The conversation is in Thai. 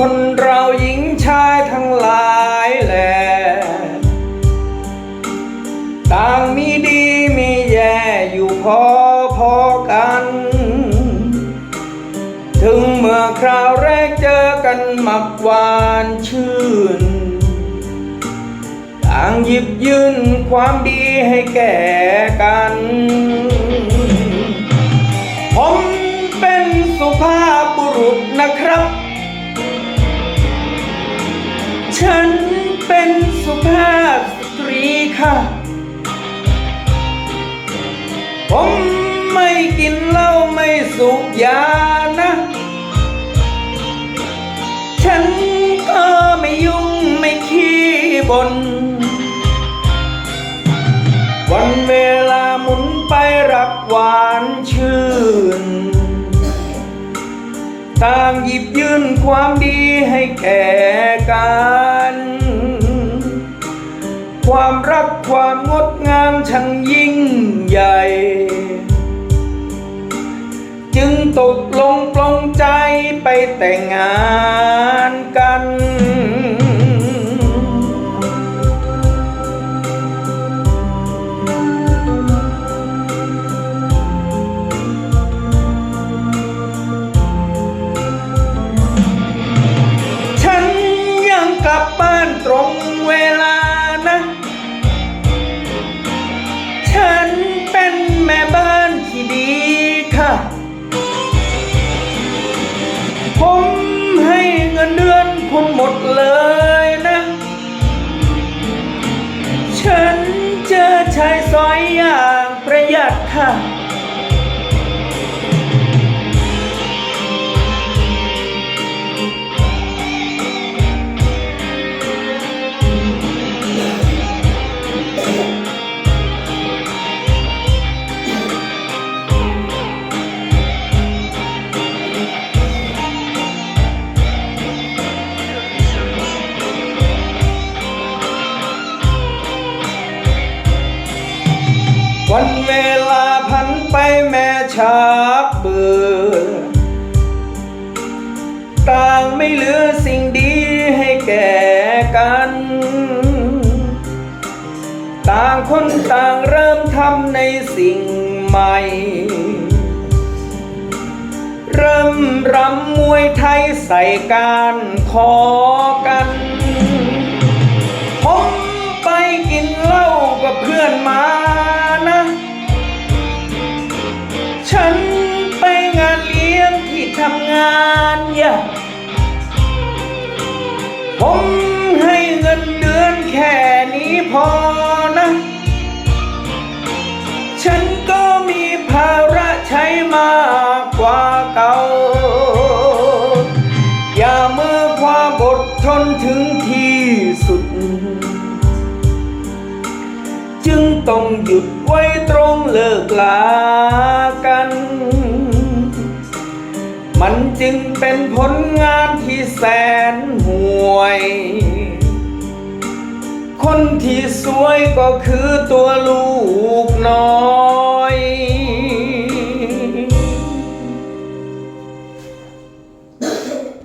คนเราหญิงชายทั้งหลายแหละต่างมีดีมีแย่อยู่พอพอกัน ถึงเมื่อคราวแรกเจอกันหมักหวานชื่น ต่างหยิบยื่นความดีให้แก่กัน ค่ะ ผมไม่กินเหล้าไม่สูบยานะ ฉันก็ไม่ยุ่งไม่ขี้บน วันเวลาหมุนไปรักหวานชื่น ต่างหยิบยื่นความดีให้แก่กัน ความรักความงดงามช่างยิ่งใหญ่ จึงตกลงปลงใจไปแต่งงาน แม่บ้านที่ดีค่ะ ผมให้เงินเดือนคุณหมดเลยนะ ฉันเจอชายซอยอย่างประหยัดค่ะ ชักเบื่อต่างไม่เหลือสิ่งดีให้แก่กัน ต่างคนต่างเริ่มทำในสิ่งใหม่เริ่มรำมวยไทยใส่การคอกันผมไปกินเหล้ากับเพื่อนมาำงานอย่าผมให้เงินเดือนแค่นี้พอนะ ฉันก็มีภาระใช้มากกว่าเก่า อย่าเมื่อความอดทนถึงที่สุด จึงต้องหยุดไว้ตรงเลิกลากันมัน จึงเป็นผลงานที่แสนห่วย คนที่สวยก็คือตัวลูก